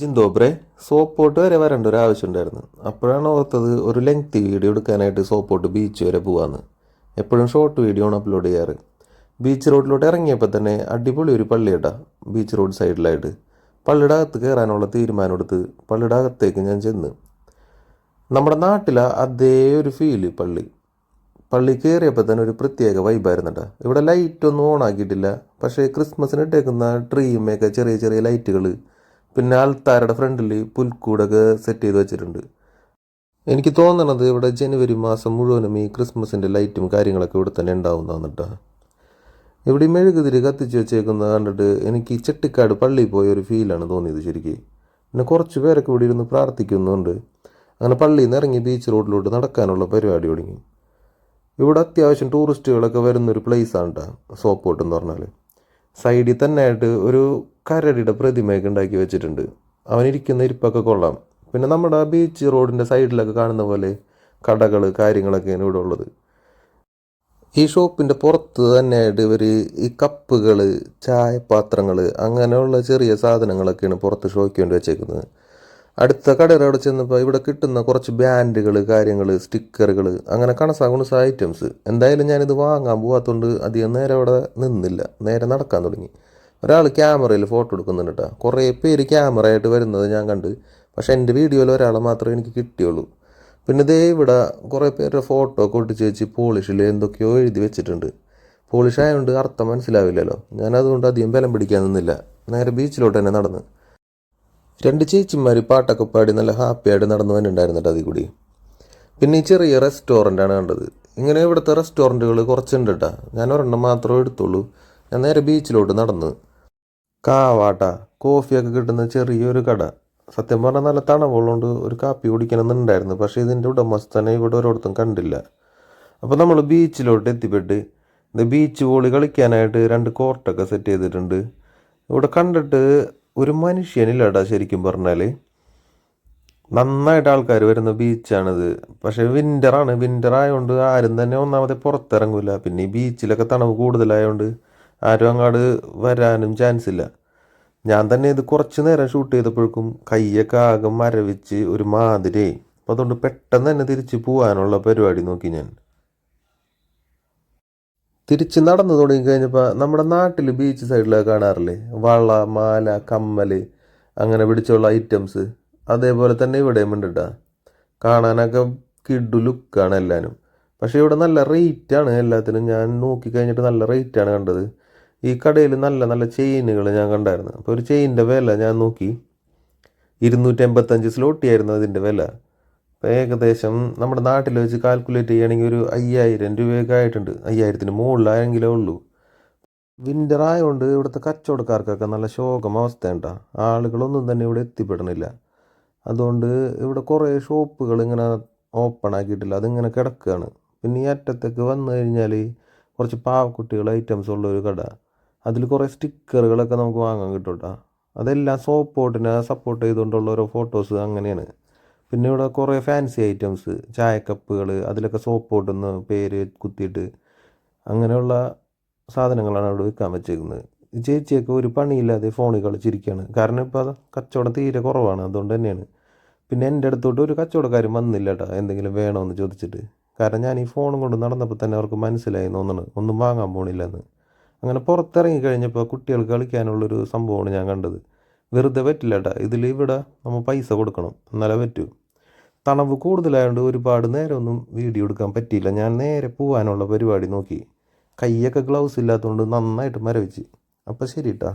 ജിന്തോബ്രെ സോപ്പോട്ട് വരെ വരേണ്ട ഒരു ആവശ്യം ഉണ്ടായിരുന്നു അപ്പോഴാണ് ഓർത്തത് ഒരു ലെങ്ത് വീഡിയോ എടുക്കാനായിട്ട് സോപ്പോട്ട് ബീച്ച് വരെ പോവാന്ന്. എപ്പോഴും ഷോർട്ട് വീഡിയോ ആണ് അപ്ലോഡ് ചെയ്യാറ്. ബീച്ച് റോഡിലോട്ട് ഇറങ്ങിയപ്പോൾ തന്നെ അടിപൊളി ഒരു പള്ളിയിട്ടാ ബീച്ച് റോഡ് സൈഡിലായിട്ട് പള്ളിയുടെ അകത്ത് കയറാനുള്ള തീരുമാനം എടുത്ത് പള്ളിയുടെ അകത്തേക്ക് ഞാൻ ചെന്ന്. നമ്മുടെ നാട്ടിലെ അതേ ഒരു ഫീൽ പള്ളി. പള്ളി കയറിയപ്പോൾ തന്നെ ഒരു പ്രത്യേക വൈബായിരുന്നുട്ടാ ഇവിടെ ലൈറ്റൊന്നും ഓൺ ആക്കിയിട്ടില്ല. പക്ഷേ ക്രിസ്മസിന് ഇട്ടേക്കുന്ന ട്രീമൊക്കെ ചെറിയ ചെറിയ ലൈറ്റുകൾ പിന്നെ ആൾത്താരുടെ ഫ്രണ്ടിൽ പുൽക്കൂടൊക്കെ സെറ്റ് ചെയ്ത് വെച്ചിട്ടുണ്ട്. എനിക്ക് തോന്നണത് ഇവിടെ ജനുവരി മാസം മുഴുവനും ഈ ക്രിസ്മസിന്റെ ലൈറ്റും കാര്യങ്ങളൊക്കെ ഇവിടെ തന്നെ ഉണ്ടാവുന്നതാണ് ഇവിടെ മെഴുകുതിരി കത്തിച്ച് വെച്ചേക്കുന്നത് കണ്ടിട്ട് എനിക്ക് ചെട്ടിക്കാട് പള്ളിയിൽ പോയ ഒരു ഫീലാണ് തോന്നിയത് ശരിക്കും. പിന്നെ കുറച്ച് പേരൊക്കെ ഇവിടെ ഇരുന്ന് പ്രാർത്ഥിക്കുന്നുണ്ട്. അങ്ങനെ പള്ളിയിൽ നിന്ന് ഇറങ്ങി ബീച്ച് റോഡിലോട്ട് നടക്കാനുള്ള പരിപാടി തുടങ്ങി. ഇവിടെ അത്യാവശ്യം ടൂറിസ്റ്റുകളൊക്കെ വരുന്നൊരു ആണ് കേട്ടോ സോപ്പോട്ട് എന്ന് പറഞ്ഞാൽ സൈഡിൽ തന്നെ ആയിട്ട് ഒരു കരടിയുടെ പ്രതിമയൊക്കെ ഉണ്ടാക്കി വെച്ചിട്ടുണ്ട്. അവനിരിക്കുന്ന ഇരിപ്പൊക്കെ കൊള്ളാം. പിന്നെ നമ്മുടെ ബീച്ച് റോഡിന്റെ സൈഡിലൊക്കെ കാണുന്ന പോലെ കടകൾ കാര്യങ്ങളൊക്കെയാണ് ഇവിടെ ഉള്ളത്. ഈ ഷോപ്പിന്റെ പുറത്ത് തന്നെയായിട്ട് ഇവർ ഈ കപ്പുകൾ ചായപാത്രങ്ങൾ അങ്ങനെയുള്ള ചെറിയ സാധനങ്ങളൊക്കെയാണ് പുറത്ത് ഷോയ്ക്ക് വേണ്ടി വെച്ചേക്കുന്നത്. അടുത്ത കടയുടെ അവിടെ ചെന്നപ്പോൾ ഇവിടെ കിട്ടുന്ന കുറച്ച് ബാൻഡുകൾ കാര്യങ്ങൾ സ്റ്റിക്കറുകൾ അങ്ങനെ കണസാ കുണസ ഐറ്റംസ് എന്തായാലും ഞാനിത് വാങ്ങാൻ പോകാത്തതുകൊണ്ട് അധികം നേരം അവിടെ നിന്നില്ല. നേരെ നടക്കാൻ തുടങ്ങി. ഒരാൾ ക്യാമറയിൽ ഫോട്ടോ എടുക്കുന്നുണ്ട് കേട്ടോ കുറേ പേര് ക്യാമറ ആയിട്ട് വരുന്നത് ഞാൻ കണ്ട്. പക്ഷേ എന്റെ വീഡിയോയിൽ ഒരാളെ മാത്രമേ എനിക്ക് കിട്ടിയുള്ളൂ. പിന്നെ ദേ ഇവിടെ കുറേ പേരുടെ ഫോട്ടോ ഒക്കെ ഒട്ടിച്ച് വെച്ച് പോളിഷിൽ എന്തൊക്കെയോ എഴുതി വെച്ചിട്ടുണ്ട്. പോളിഷ് ആയതുകൊണ്ട് അർത്ഥം മനസ്സിലാവില്ലല്ലോ. ഞാൻ അതുകൊണ്ട് അധികം ബലം പിടിക്കാൻ നിന്നില്ല. നേരെ ബീച്ചിലോട്ട് തന്നെ നടന്ന്. രണ്ട് ചേച്ചിമാർ പാട്ടൊക്കെ പാടി നല്ല ഹാപ്പിയായിട്ട് നടന്നു ഉണ്ടായിരുന്നിട്ട് അതിൽ കൂടി പിന്നെ ഈ ചെറിയ റെസ്റ്റോറന്റാണ് കണ്ടത്. ഇങ്ങനെ ഇവിടുത്തെ റെസ്റ്റോറന്റുകൾ കുറച്ചുണ്ട് കേട്ടോ ഞാൻ ഒരെണ്ണം മാത്രമേ എടുത്തുള്ളൂ. ഞാൻ നേരെ ബീച്ചിലോട്ട് നടന്ന്. കാവാട്ട കോഫിയൊക്കെ കിട്ടുന്ന ചെറിയൊരു കട. സത്യം പറഞ്ഞാൽ നല്ല തണവുള്ളതുകൊണ്ട് ഒരു കാപ്പി കുടിക്കണമെന്നുണ്ടായിരുന്നു. പക്ഷേ ഇതിന്റെ ഉടമസ്ഥനെ ഇവിടെ ഒരിടത്തും കണ്ടില്ല. അപ്പോൾ നമ്മൾ ബീച്ചിലോട്ട് എത്തിപ്പെട്ട് ഇത് ബീച്ച് വോളി കളിക്കാനായിട്ട് രണ്ട് കോർട്ടൊക്കെ സെറ്റ് ചെയ്തിട്ടുണ്ട്. ഇവിടെ കണ്ടിട്ട് ഒരു മനുഷ്യനില്ലടാ ശരിക്കും പറഞ്ഞാൽ നന്നായിട്ട് ആൾക്കാർ വരുന്ന ബീച്ചാണിത്. പക്ഷേ വിന്ററാണ് വിന്റർ ആയതുകൊണ്ട് ആരും തന്നെ ഒന്നാമതെ പുറത്തിറങ്ങില്ല പിന്നെ ഈ ബീച്ചിലൊക്കെ തണവ് കൂടുതലായതുകൊണ്ട് ആരും അങ്ങോട്ട് വരാനും ചാൻസ് ഇല്ല. ഞാൻ തന്നെ ഇത് കുറച്ച് നേരം ഷൂട്ട് ചെയ്തപ്പോഴേക്കും കയ്യൊക്കെ ആകെ മരവിച്ച് ഒരു മാതിരി. അപ്പം അതുകൊണ്ട് പെട്ടെന്ന് തന്നെ തിരിച്ച് പോകാനുള്ള പരിപാടി നോക്കി ഞാൻ. തിരിച്ച് നടന്നു തുടങ്ങി കഴിഞ്ഞപ്പോൾ നമ്മുടെ നാട്ടിൽ ബീച്ച് സൈഡിലൊക്കെ കാണാറില്ലേ? വള മാല കമ്മൽ അങ്ങനെ പിടിച്ചുള്ള ഐറ്റംസ് അതേപോലെ തന്നെ ഇവിടെയും ഉണ്ട് കാണാനൊക്കെ കിഡു ലുക്കാണ് എല്ലാവരും പക്ഷേ ഇവിടെ നല്ല റേറ്റാണ് എല്ലാത്തിനും. ഞാൻ നോക്കി കഴിഞ്ഞിട്ട് നല്ല റേറ്റാണ് കണ്ടത്. ഈ കടയിൽ നല്ല നല്ല ചെയിനുകൾ ഞാൻ കണ്ടായിരുന്നു. അപ്പോൾ ഒരു ചെയിനിന്റെ വില ഞാൻ നോക്കി. ഇരുന്നൂറ്റി എൺപത്തഞ്ച് സ്ലോട്ടിയായിരുന്നു അതിന്റെ വില. അപ്പോൾ ഏകദേശം നമ്മുടെ നാട്ടിൽ വെച്ച് കാൽക്കുലേറ്റ് ചെയ്യുകയാണെങ്കിൽ ഒരു അയ്യായിരം രൂപയൊക്കെ ആയിട്ടുണ്ട്. അയ്യായിരത്തിന് മുകളിലായെങ്കിലേ ഉള്ളൂ. വിന്റർ ആയതുകൊണ്ട് ഇവിടുത്തെ കച്ചവടക്കാർക്കൊക്കെ നല്ല ശോകം അവസ്ഥയുണ്ട. ആളുകളൊന്നും തന്നെ ഇവിടെ എത്തിപ്പെടണില്ല. അതുകൊണ്ട് ഇവിടെ കുറേ ഷോപ്പുകൾ ഇങ്ങനെ ഓപ്പൺ ആക്കിയിട്ടില്ല. അതിങ്ങനെ കിടക്കുകയാണ്. പിന്നെ ഈ അറ്റത്തേക്ക് വന്നു കഴിഞ്ഞാൽ കുറച്ച് പാവക്കുട്ടികൾ ഐറ്റംസ് ഉള്ള ഒരു കട. അതിൽ കുറേ സ്റ്റിക്കറുകളൊക്കെ നമുക്ക് വാങ്ങാൻ കിട്ടും കേട്ടോ അതെല്ലാം സോപ്പോട്ടിനെ സപ്പോർട്ട് ചെയ്തുകൊണ്ടുള്ള ഓരോ ഫോട്ടോസ് അങ്ങനെയാണ്. പിന്നെ ഇവിടെ കുറേ ഫാൻസി ഐറ്റംസ് ചായക്കപ്പുകൾ അതിലൊക്കെ സോപ്പോട്ടെന്ന് പേര് കുത്തിയിട്ട് അങ്ങനെയുള്ള സാധനങ്ങളാണ് അവിടെ വിൽക്കാൻ വെച്ചേക്കുന്നത്. ചേച്ചിയൊക്കെ ഒരു പണിയില്ലാതെ ഫോണിൽ കളിച്ചിരിക്കുകയാണ് കാരണം ഇപ്പോൾ അത് കച്ചവടം തീരെ കുറവാണ് അതുകൊണ്ട് തന്നെയാണ്. പിന്നെ എന്റെ അടുത്തോട്ട് ഒരു കച്ചവടക്കാരും വന്നില്ല കേട്ടോ എന്തെങ്കിലും വേണമെന്ന് ചോദിച്ചിട്ട്. കാരണം ഞാൻ ഈ ഫോണും കൊണ്ട് നടന്നപ്പോൾ തന്നെ അവർക്ക് മനസ്സിലായി തോന്നുന്നു ഒന്നും വാങ്ങാൻ പോണില്ലെന്ന് അങ്ങനെ പുറത്തിറങ്ങി കഴിഞ്ഞപ്പോൾ കുട്ടികൾക്ക് കളിക്കാനുള്ളൊരു സംഭവമാണ് ഞാൻ കണ്ടത്. വെറുതെ പറ്റില്ല കേട്ടോ ഇതിൽ ഇവിടെ നമ്മൾ പൈസ കൊടുക്കണം. എന്നാലേ പറ്റൂ. തണവ് കൂടുതലായതുകൊണ്ട് ഒരുപാട് നേരമൊന്നും വീഡിയോ എടുക്കാൻ പറ്റിയില്ല. ഞാൻ നേരെ പോകാനുള്ള പരിപാടി നോക്കി. കൈയൊക്കെ ഗ്ലൗസ് ഇല്ലാത്തതുകൊണ്ട് നന്നായിട്ട് മരവിച്ച്. അപ്പോൾ ശരി കേട്ടോ